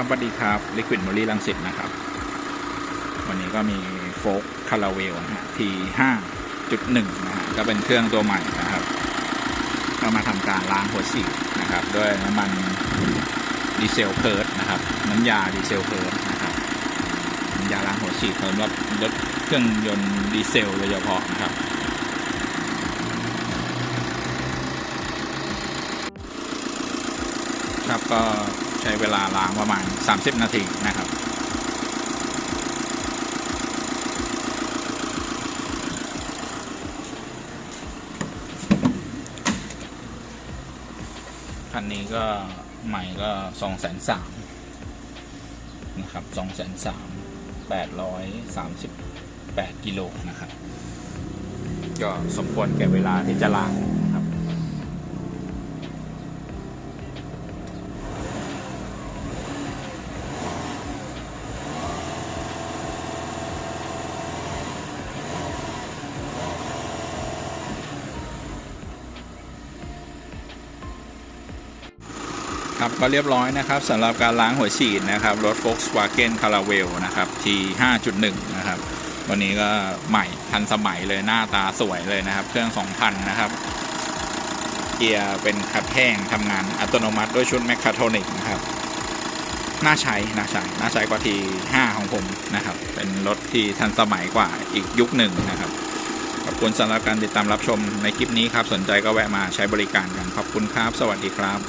ครับสวัสดีครับ Liquid m o l y ลังสิตนะครับ วันนี้ก็มีโฟกคาราเวลนะฮะ T 5 1นะฮะ ก็เป็นเครื่องตัวใหม่นะครับ ก็มาทำการล้างหัวฉีดนะครับ ด้วยน้ำมันดีเซลเพิร์ดนะครับ น้ำยาดีเซลเพิร์ดนะครับน้ำยาล้างหัวฉีดสำหรับรถเครื่องยนต์ดีเซลโดยเฉพาะนะครับครับก็ ใช้เวลาล้างประมาณ 30 นาทีนะครับ คันนี้ก็ใหม่ก็สองแสนสามนะครับสองแสนสามแปดร้อยสามสิบแปดกิโลนะครับ ก็สมควรแก่เวลาที่จะล้าง ครับก็เรียบร้อยนะครับสำหรับการล้างหัวฉีดนะครับรถ Volkswagen c a r a v e l นะครับ T 5.1 นะครับ วันนี้ก็ใหม่ทันสมัยเลยหน้าตาสวยเลยนะครับ เครื่อง 2,000 นะครับ เกียร์เป็นคัดแห้งทำงานอัตโนมัติด้วยชุดแมคคาโทนิกนะครับ น่าใช้น่าใช้น่าใช้กว่า T 5ของผมนะครับ เป็นรถที่ทันสมัยกว่าอีกยุคหนึ่งนะครับขอบคุณสำหรับการติดตามรับชมในคลิปนี้ครับสนใจก็แวะมาใช้บริการกันขอบคุณครับ สวัสดีครับ